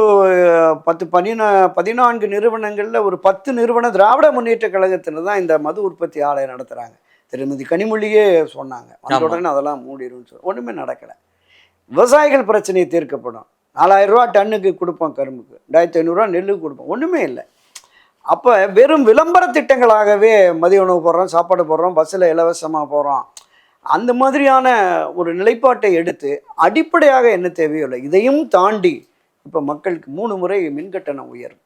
பத்து பதினா பதினான்கு நிறுவனங்களில் ஒரு பத்து நிறுவனம் திராவிட முன்னேற்ற கழகத்தில் தான் இந்த மது உற்பத்தி ஆலையை நடத்துகிறாங்க திருமதி கனிமொழியே சொன்னாங்க. வந்த. உடனே அதெல்லாம் மூடிடும்னு சொல்லி ஒன்றுமே நடக்கலை. விவசாயிகள் பிரச்சனை தீர்க்கப்படும். நாலாயிரம் ரூபா டன்னுக்கு கொடுப்போம் கரும்புக்கு. ரெண்டாயிரத்தி ஐநூறுரூவா நெல்லுக்கு கொடுப்போம். ஒன்றுமே இல்லை. அப்போ வெறும் விளம்பர திட்டங்களாகவே மதிய உணவு போடுறோம் சாப்பாடு போடுறோம் பஸ்ஸில் இலவசமாக போகிறோம் அந்த மாதிரியான ஒரு நிலைப்பாட்டை எடுத்து அடிப்படையாக என்ன தேவையோ இல்லை இதையும் தாண்டி இப்போ மக்களுக்கு மூணு முறை மின்கட்டணம் உயரும்.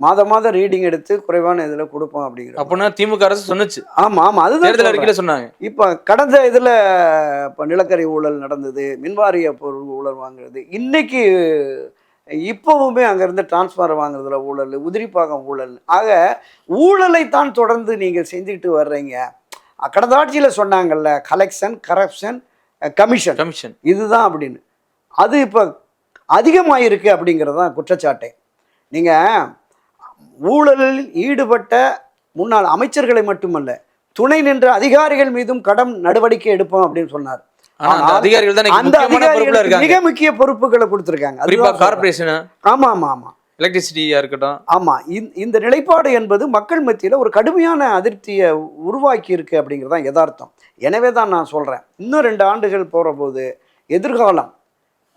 மாதம் மாதம் ரீடிங் எடுத்து குறைவான இதில் கொடுப்போம் அப்படிங்கிற அப்படின்னா திமுக அரசு சொன்னுச்சு. ஆமாம் ஆமாம் அதுதான் தேர்தல். அறிக்கையில சொன்னாங்க. இப்போ கடந்த இதில் இப்போ நிலக்கரி ஊழல் நடந்தது மின்வாரிய பொருள் ஊழல் வாங்குறது இன்னைக்கு இப்போவுமே அங்கேருந்து டிரான்ஸ்ஃபார் வாங்குறதுல ஊழல் உதிரிப்பாகம் ஊழல். ஆக ஊழலைத்தான் தொடர்ந்து நீங்கள் செஞ்சுக்கிட்டு வர்றீங்க. கடந்த ஆட்சியில் சொன்னாங்கல்ல கலெக்ஷன் கரப்ஷன் கமிஷன் கமிஷன் இதுதான் அப்படின்னு. அது இப்போ அதிகமாயிருக்கு அப்படிங்கிறது தான் குற்றச்சாட்டே. நீங்கள் ஊழலில் ஈடுபட்ட முன்னாள் அமைச்சர்களை மட்டுமல்ல துணை நின்ற அதிகாரிகள் மீதும் கடன் நடவடிக்கை எடுப்போம் அப்படின்னு சொன்னார். அதிகாரிகள் மிக முக்கிய பொறுப்புகளை கொடுத்துருக்காங்க. ஆமா ஆமா ஆமா எலக்ட்ரிசிட்டியா இருக்கட்டும். ஆமா இந்த- இந்த நிலைப்பாடு என்பது மக்கள் மத்தியில் ஒரு கடுமையான அதிருப்தியை உருவாக்கி இருக்கு அப்படிங்கிறது தான் யதார்த்தம். எனவே தான் நான் சொல்றேன். இன்னும் ரெண்டு ஆண்டுகள் போற போது எதிர்காலம்.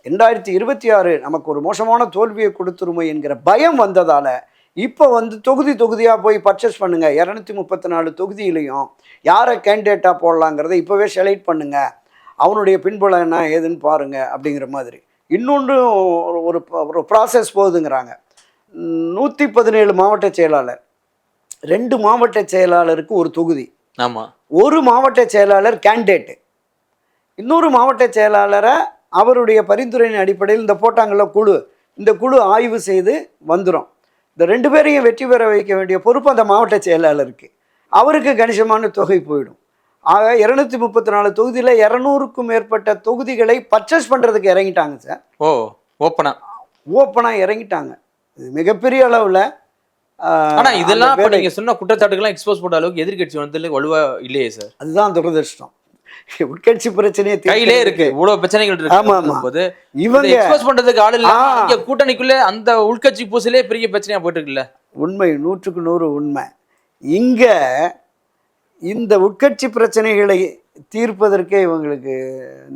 ரெண்டாயிரத்தி இருபத்தி ஆறு நமக்கு ஒரு மோசமான தோல்வியை கொடுத்துருமோ என்கிற பயம் வந்ததால இப்போ வந்து தொகுதி தொகுதியாக போய் பர்ச்சேஸ் பண்ணுங்க. இரநூத்தி முப்பத்தி நாலு தொகுதியிலையும் யாரை கேண்டிடேட்டாக போடலாங்கிறத இப்போவே செலக்ட் பண்ணுங்க. அவனுடைய பின்புலம் என்ன ஏதுன்னு பாருங்க அப்படிங்கிற மாதிரி. இன்னொன்று ஒரு ஒரு ப்ராசஸ் போகுதுங்கிறாங்க. நூற்றி பதினேழு மாவட்ட செயலாளர். ரெண்டு மாவட்ட செயலாளருக்கு ஒரு தொகுதி. ஆமா. ஒரு மாவட்ட செயலாளர் கேண்டிடேட்டு. இன்னொரு மாவட்ட செயலாளரை அவருடைய பரிந்துரையின் அடிப்படையில் இந்த போட்டாங்கல்ல குழு இந்த குழு ஆய்வு செய்து வந்துடும் இந்த ரெண்டு பேரையும் வெற்றி பெற வைக்க வேண்டிய பொறுப்பு அந்த மாவட்ட செயலாளருக்கு. அவருக்கு கணிசமான தொகை போயிடும். ஆக இரநூத்தி முப்பத்தி நாலு தொகுதியில் இரநூறுக்கும் மேற்பட்ட தொகுதிகளை பர்ச்சேஸ் பண்ணுறதுக்கு இறங்கிட்டாங்க சார். ஓ ஓப்பனா ஓப்பனாக இறங்கிட்டாங்க. மிகப்பெரிய அளவில் ஆனா இதெல்லாம் இப்ப நீங்க சொன்ன குற்றச்சாட்டுகள்லாம் எக்ஸ்போஸ் பண்ண அளவுக்கு எதிர்க்கட்சி வந்து வலுவா இல்லையே சார் அதுதான் துரதிருஷ்டம். உட்கட்சி பிரச்சனையை கையிலே இருக்கு. இவ்வளவு பிரச்சனைகள் ஆமா, ஆமா. இருக்கு போது இவங்க எக்ஸ்போஸ் பண்றதுக்கு ஆள் இல்ல கூட்டணிக்குள்ள அந்த உள்கட்சி பூசலே பெரிய பிரச்சனையா போயிட்டு இருக்குல்ல உண்மை நூற்றுக்கு நூறு உண்மை. இங்கே இந்த உட்கட்சி பிரச்சனைகளை தீர்ப்பதற்கே இவங்களுக்கு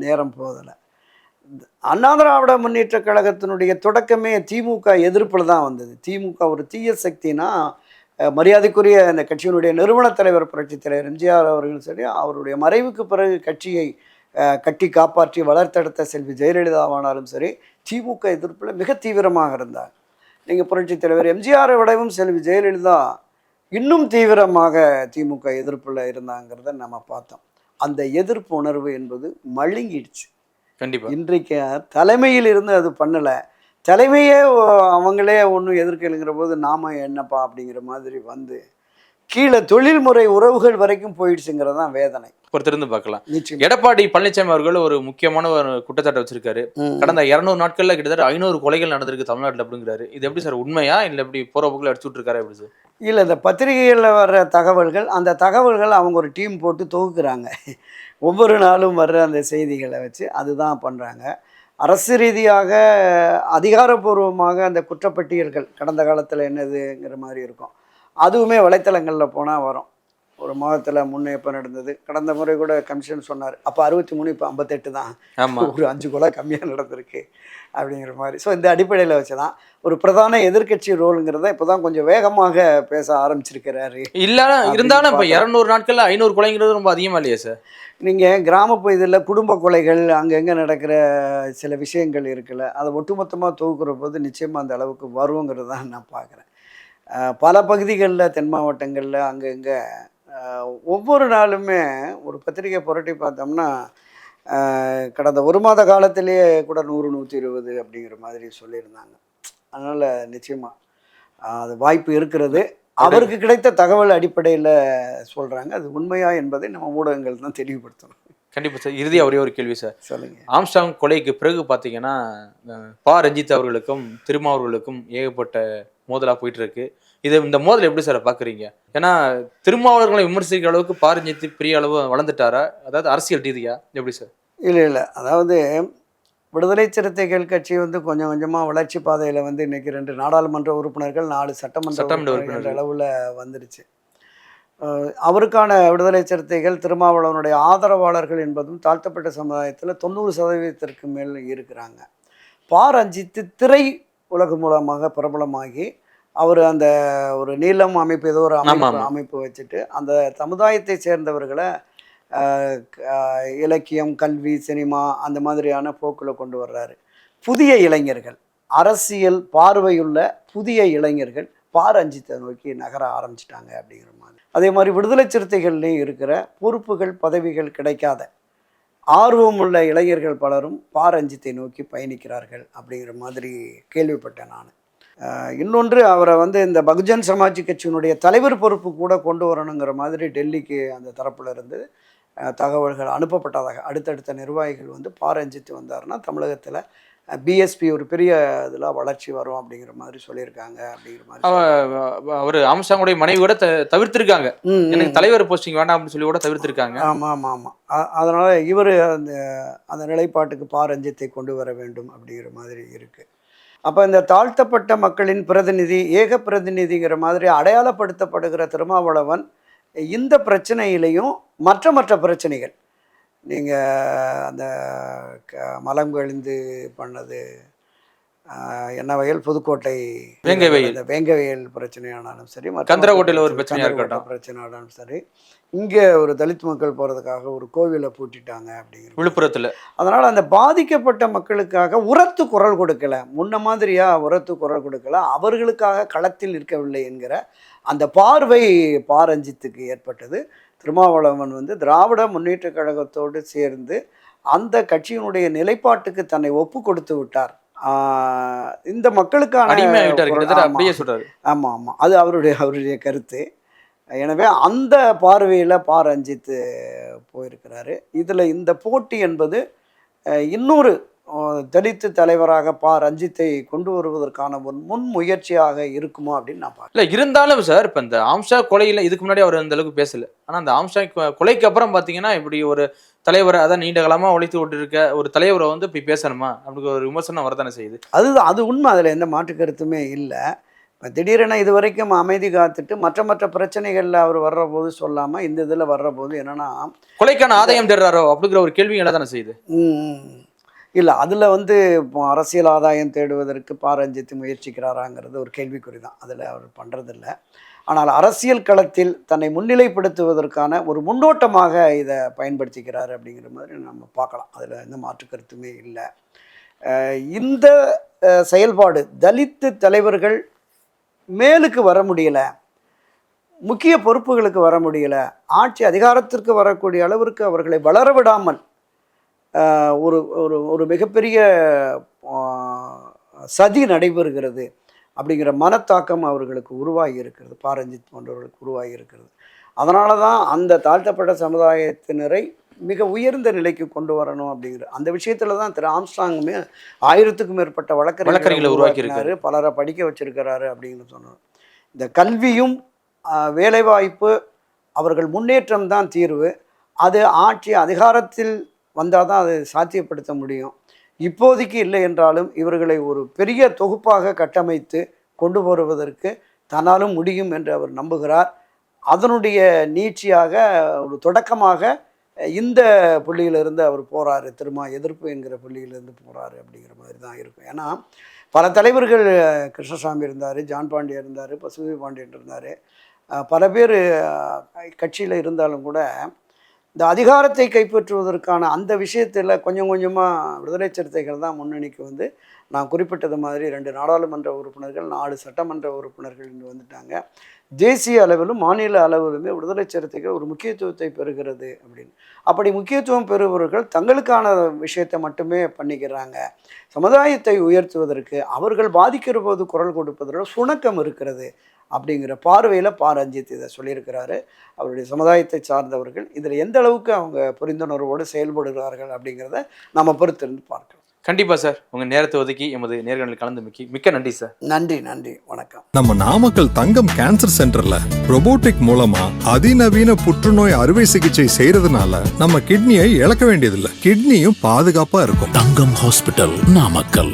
நேரம் போதலை அண்ணா திராவிட முன்னேற்ற கழகத்தினுடைய தொடக்கமே திமுக எதிர்ப்பில் தான் வந்தது. திமுக ஒரு தீய சக்தினா மரியாதைக்குரிய அந்த கட்சியினுடைய நிறுவனத் தலைவர் புரட்சித் தலைவர் எம்ஜிஆர் அவர்களும் சரி அவருடைய மறைவுக்கு பிறகு கட்சியை கட்டி காப்பாற்றி வளர்த்தெடுத்த செல்வி ஜெயலலிதாவானாலும் சரி திமுக எதிர்ப்பில் மிக தீவிரமாக இருந்தார். நீங்கள் புரட்சித் தலைவர் எம்ஜிஆரை விடவும் செல்வி ஜெயலலிதா இன்னும் தீவிரமாக திமுக எதிர்ப்பில் இருந்தாங்கிறத நம்ம பார்த்தோம். அந்த எதிர்ப்பு உணர்வு என்பது மழுங்கிடுச்சு. கண்டிப்பா. இன்றைக்கு தலைமையில் இருந்து அது பண்ணலை. தலைமையே அவங்களே ஒன்றும் எதிர்க்கலைங்கிற போது நாம என்னப்பா அப்படிங்கிற மாதிரி வந்து கீழே தொழில்முறை உறவுகள் வரைக்கும் போயிடுச்சுங்கிறது தான் வேதனை. பொறுத்திருந்து பார்க்கலாம். எடப்பாடி பழனிசாமி அவர்கள் ஒரு முக்கியமான ஒரு குற்றச்சாட்டை வச்சிருக்காரு. கடந்த இருநூறு நாட்கள்ல கிட்டத்தட்ட ஐநூறு கொலைகள் நடந்திருக்கு தமிழ்நாட்டுல அப்படிங்கிறாரு. இது எப்படி சார் உண்மையா இல்ல எப்படி போற போக்குல அடிச்சு விட்டுருக்காரு எப்படி சார்? இல்லை இந்த பத்திரிகைகளில் வர்ற தகவல்கள் அந்த தகவல்கள் அவங்க ஒரு டீம் போட்டு தொகுக்குறாங்க. ஒவ்வொரு நாளும் வர்ற அந்த செய்திகளை வச்சு அதுதான் பண்ணுறாங்க அரசு ரீதியாக அதிகாரப்பூர்வமாக அந்த குற்றப்பட்டியல்கள் கடந்த காலத்தில் என்னதுங்கிற மாதிரி இருக்கும். அதுவுமே வலைத்தளங்களில் போனால் வரும். ஒரு மாதத்தில் முன்னே எப்போ நடந்தது. கடந்த முறை கூட கமிஷன் சொன்னார் அப்போ அறுபத்தி மூணு இப்போ ஐம்பத்தெட்டு தான். ஒரு அஞ்சு கொலை கம்மியாக நடந்திருக்கு. அப்படிங்கிற மாதிரி. ஸோ இந்த அடிப்படையில் வச்சு தான் ஒரு பிரதான எதிர்க்கட்சி ரோலுங்கிறத இப்போ தான் கொஞ்சம் வேகமாக பேச ஆரம்பிச்சிருக்கிறாரு. இல்ல இருந்தாலும் இப்ப. இருநூறு நாட்கள்ல ஐநூறு கொலைங்கிறது ரொம்ப அதிகமா இல்லையா சார் நீங்கள் கிராமப்பு இதில் குடும்ப கொலைகள் அங்கங்கே நடக்கிற சில விஷயங்கள் இருக்குல்ல அதை ஒட்டுமொத்தமாக தொகுக்கிற போது நிச்சயமாக அந்த அளவுக்கு வருங்கிறது தான் நான் பார்க்குறேன் பல பகுதிகளில் தென் மாவட்டங்களில் அங்கங்கே ஒவ்வொரு நாளுமே ஒரு பத்திரிகை புரட்டி பார்த்தோம்னா கடந்த ஒரு மாத காலத்திலேயே கூட நூறு நூற்றி இருபது அப்படிங்கிற மாதிரி சொல்லியிருந்தாங்க. அதனால் நிச்சயமாக அது வாய்ப்பு இருக்கிறது. அவருக்கு கிடைத்த தகவல் அடிப்படையில் சொல்கிறாங்க அது உண்மையா என்பதை நம்ம ஊடகங்கள் தான் தெளிவுபடுத்தணும். கண்டிப்பா சார். இறுதியா ஒரே ஒரு கேள்வி சார். சொல்லுங்க. ஆம்ஸ்டாங் கொலைக்கு பிறகு பார்த்தீங்கன்னா பா. ரஞ்சித் அவர்களுக்கும் திருமாவர்களுக்கும் ஏகப்பட்ட மோதலா போயிட்டு இருக்கு. இது இந்த மோதல் எப்படி சார் பார்க்குறீங்க? ஏன்னா திருமாவளர்களை விமர்சிக்கிற அளவுக்கு பா ரஞ்சித் பெரிய அளவு வளர்ந்துட்டாரா? அதாவது அரசியல் ரீதியா எப்படி சார்? இல்லை இல்லை. அதாவது விடுதலை சிறுத்தைகள் கட்சி வந்து கொஞ்சம் கொஞ்சமாக வளர்ச்சி பாதையில் வந்து இன்னைக்கு ரெண்டு நாடாளுமன்ற உறுப்பினர்கள் நாலு சட்டமன்ற சட்டமன்ற உறுப்பினர்கள். அளவில் வந்துருச்சு. அஹ் அவருக்கான விடுதலை சிறுத்தைகள் திருமாவளவனுடைய ஆதரவாளர்கள் என்பதும் தாழ்த்தப்பட்ட சமுதாயத்தில் தொண்ணூறு சதவீதத்திற்கு மேல் இருக்கிறாங்க. பா ரஞ்சித்து திரை உலகம் மூலமாக பிரபலமாகி அவர் அந்த ஒரு நீளம் அமைப்பு ஏதோ ஒரு அமைப்பு. அமைப்பு வச்சுட்டு அந்த சமுதாயத்தை சேர்ந்தவர்களை இலக்கியம் கல்வி சினிமா அந்த மாதிரியான போக்கில் கொண்டு வர்றாரு. புதிய இளைஞர்கள் அரசியல் பார்வையுள்ள புதிய இளைஞர்கள் பா ரஞ்சித்தை நோக்கி நகர ஆரம்பிச்சிட்டாங்க அப்படிங்கிற மாதிரி. அதே மாதிரி விடுதலை சிறுத்தைகள்லையும் இருக்கிற பொறுப்புகள் பதவிகள் கிடைக்காத ஆர்வமுள்ள இளைஞர்கள் பலரும் பா ரஞ்சித்தை நோக்கி பயணிக்கிறார்கள் அப்படிங்கிற மாதிரி கேள்விப்பட்டேன் நான். இன்னொன்று அவரை வந்து இந்த பகுஜன் சமாஜ் கட்சியினுடைய தலைவர் பொறுப்பு கூட கொண்டு வரணுங்கிற மாதிரி டெல்லிக்கு அந்த தரப்புல இருந்து தகவல்கள் அனுப்பப்பட்டதாக அடுத்தடுத்த நிர்வாகிகள் வந்து பா ரஞ்சித் வந்தாருன்னா தமிழகத்தில் பிஎஸ்பி ஒரு பெரிய இதில் வளர்ச்சி வரும் அப்படிங்கிற மாதிரி சொல்லியிருக்காங்க அப்படிங்கிற மாதிரி அவ- அவர் ஆம்ஸ்டாங்குடைய மனைவி கூட த- தவிர்த்திருக்காங்க. எனக்கு தலைவர் போஸ்டிங் வேண்டாம் அப்படின்னு சொல்லி கூட தவிர்த்திருக்காங்க. ஆமாம் ஆமாம் ஆமாம் அதனால் இவர் அந்த அந்த நிலைப்பாட்டுக்கு பா ரஞ்சித்தை கொண்டு வர வேண்டும் அப்படிங்கிற மாதிரி இருக்குது அப்போ இந்த தாழ்த்தப்பட்ட மக்களின் பிரதிநிதி ஏக பிரதிநிதிங்கிற மாதிரி அடையாளப்படுத்தப்படுகிற திருமாவளவன் இந்த பிரச்சனையிலையும் மற்ற மற்ற பிரச்சனைகள். நீங்கள் அந்த க மலம் கழிந்து பண்ணது என்ன வயல் புதுக்கோட்டை வேங்கை வயல். வேங்கை வயல் பிரச்சனையானாலும் சரி மற்ற கந்தரக்கோட்டையில ஒரு கந்தரக்கோட்டை இருக்கட்டும். பிரச்சனையானாலும் சரி இங்கே ஒரு தலித் மக்கள் போகிறதுக்காக ஒரு கோவிலை பூட்டிட்டாங்க அப்படிங்கிற விழுப்புரத்துல. அதனால் அந்த பாதிக்கப்பட்ட மக்களுக்காக உரத்து குரல் கொடுக்கல. முன்ன மாதிரியா உரத்து குரல் கொடுக்கல. அவர்களுக்காக களத்தில் நிற்கவில்லை என்கிற அந்த பார்வை பாரஞ்சித்துக்கு ஏற்பட்டது. திருமாவளவன் வந்து திராவிட முன்னேற்றக் கழகத்தோடு சேர்ந்து அந்த கட்சியினுடைய நிலைப்பாட்டுக்கு தன்னை ஒப்பு கொடுத்து விட்டார். இந்த மக்களுக்கான. அப்படியே சொல்றாரு. ஆமாம் ஆமாம் அது அவருடைய அவருடைய கருத்து. எனவே அந்த பார்வையில் பா ரஞ்சித் போயிருக்கிறாரு. இதில் இந்த போட்டி என்பது இன்னொரு தலித்து தலைவராக பா ரஞ்சித்தை கொண்டு வருவதற்கான ஒரு முன் முயற்சியாக இருக்குமோ அப்படின்னு நான் இல்ல இருந்தாலும் சார் இப்ப இந்த ஆம்ஷா கொலையில இதுக்கு முன்னாடி அவர் அந்த அளவுக்கு பேசல. ஆனா அந்த ஆம்ஷா கொலைக்கு அப்புறம் பாத்தீங்கன்னா இப்படி ஒரு தலைவரை அதான் நீண்ட காலமா ஒழித்து விட்டு இருக்க ஒரு தலைவரை வந்து இப்படி பேசணுமா? அப்படி ஒரு விமர்சனம் வரதானே செய்யுது. அதுதான் அது உண்மை. அதில் எந்த மாற்று கருத்துமே இல்லை. இப்போ திடீரென இது வரைக்கும் அமைதி காத்துட்டு மற்ற மற்ற பிரச்சனைகளில் அவர் வர்ற போது சொல்லாமல் இந்த இதில் வர்ற போது என்னென்னா கொலைக்கான ஆதாயம் தேடுறாரோ? அப்படிங்கிற ஒரு கேள்வி தானே செய்யுது. இல்லை அதில் வந்து இப்போ அரசியல் ஆதாயம் தேடுவதற்கு பா ரஞ்சித் முயற்சிக்கிறாராங்கிறது ஒரு கேள்விக்குறி தான் அதில் அவர் பண்ணுறதில்ல ஆனால் அரசியல் களத்தில் தன்னை முன்னிலைப்படுத்துவதற்கான ஒரு முன்னோட்டமாக இதை பயன்படுத்திக்கிறார் அப்படிங்கிற மாதிரி நம்ம பார்க்கலாம். அதில் எந்த மாற்று கருத்துமே இல்லை. இந்த செயல்பாடு தலித்து தலைவர்கள் மேலுக்கு வர முடியலை முக்கிய பொறுப்புகளுக்கு வர முடியலை ஆட்சி அதிகாரத்திற்கு வரக்கூடிய அளவிற்கு அவர்களை வளர விடாமல் ஒரு ஒரு ஒரு மிகப்பெரிய சதி நடைபெறுகிறது. அப்படிங்கிற மனத்தாக்கம் அவர்களுக்கு உருவாகி இருக்கிறது பாரஞ்சித் போன்றவர்களுக்கு உருவாகி இருக்கிறது அதனால தான் அந்த தாழ்த்தப்பட்ட சமுதாயத்தினரை மிக உயர்ந்த நிலைக்கு கொண்டு வரணும் அப்படிங்கிற அந்த விஷயத்துல தான் திரு ஆம்ஸ்டாங்குமே ஆயிரத்துக்கும் மேற்பட்ட வழக்கறிஞர்களை வழக்கறிஞர்களை உருவாக்கி உருவாக்கினாரு. பலரை படிக்க வச்சிருக்கிறாரு அப்படின்னு சொன்னார். இந்த கல்வியும் வேலைவாய்ப்பு அவர்கள் முன்னேற்றம் தான் தீர்வு. அது ஆட்சி அதிகாரத்தில் வந்தால் தான் அதை சாத்தியப்படுத்த முடியும். இப்போதைக்கு இல்லை என்றாலும் இவர்களை ஒரு பெரிய தொகுப்பாக கட்டமைத்து கொண்டு வருவதற்கு தன்னாலும் முடியும் என்று அவர் நம்புகிறார். அதனுடைய நீட்சியாக ஒரு தொடக்கமாக இந்த புள்ளியிலிருந்து அவர் போகிறாரு திருமா எதிர்ப்பு என்கிற புள்ளியிலிருந்து போகிறாரு அப்படிங்கிற மாதிரி தான் இருக்கும். ஏன்னா பல தலைவர்கள் கிருஷ்ணசாமி இருந்தார் ஜான் பாண்டியன் இருந்தார் பசுபதி பாண்டியன் இருந்தார். பல பேர் கட்சியில் இருந்தாலும் கூட இந்த அதிகாரத்தை கைப்பற்றுவதற்கான அந்த விஷயத்தில் கொஞ்சம் கொஞ்சமாக விடுதலை சிறுத்தைகள் தான் முன்னணிக்கு வந்து நான் குறிப்பிட்டது மாதிரி ரெண்டு நாடாளுமன்ற உறுப்பினர்கள் நாலு சட்டமன்ற உறுப்பினர்கள் இன்று வந்துட்டாங்க. தேசிய அளவிலும் மாநில அளவிலுமே விடுதலை சிறுத்தைகள் ஒரு முக்கியத்துவத்தை பெறுகிறது அப்படின்னு. அப்படி முக்கியத்துவம் பெறுபவர்கள் தங்களுக்கான விஷயத்தை மட்டுமே பண்ணிக்கிறாங்க. சமுதாயத்தை உயர்த்துவதற்கு அவர்கள் பாதிக்கிற போது குரல் கொடுப்பதில் சுணக்கம் இருக்கிறது. அப்படிங்கிற பார்வையில் பா ரஞ்சித் இதை சொல்லியிருக்கிறாரு. அவருடைய சமுதாயத்தை சார்ந்தவர்கள். இதில் எந்த அளவுக்கு அவங்க புரிந்துணர்வோடு செயல்படுகிறார்கள் அப்படிங்கிறத நம்ம பொறுத்திருந்து பார்க்கலாம். கண்டிப்பா சார். உங்க நேரத்தை ஒதுக்கி எமது நேர்காணலில் கலந்து மிக்கி மிக்க நன்றி சார். நன்றி நன்றி. வணக்கம். நம்ம நாமக்கல் தங்கம் கேன்சர் சென்டர்ல robotic மூலமா அதிநவீன புற்றுநோய் அறுவை சிகிச்சை செய்யறதுனால நம்ம கிட்னியை இழக்க வேண்டியதில்லை. கிட்னியும் பாதுகாப்பா இருக்கும். தங்கம் ஹாஸ்பிட்டல் நாமக்கல்.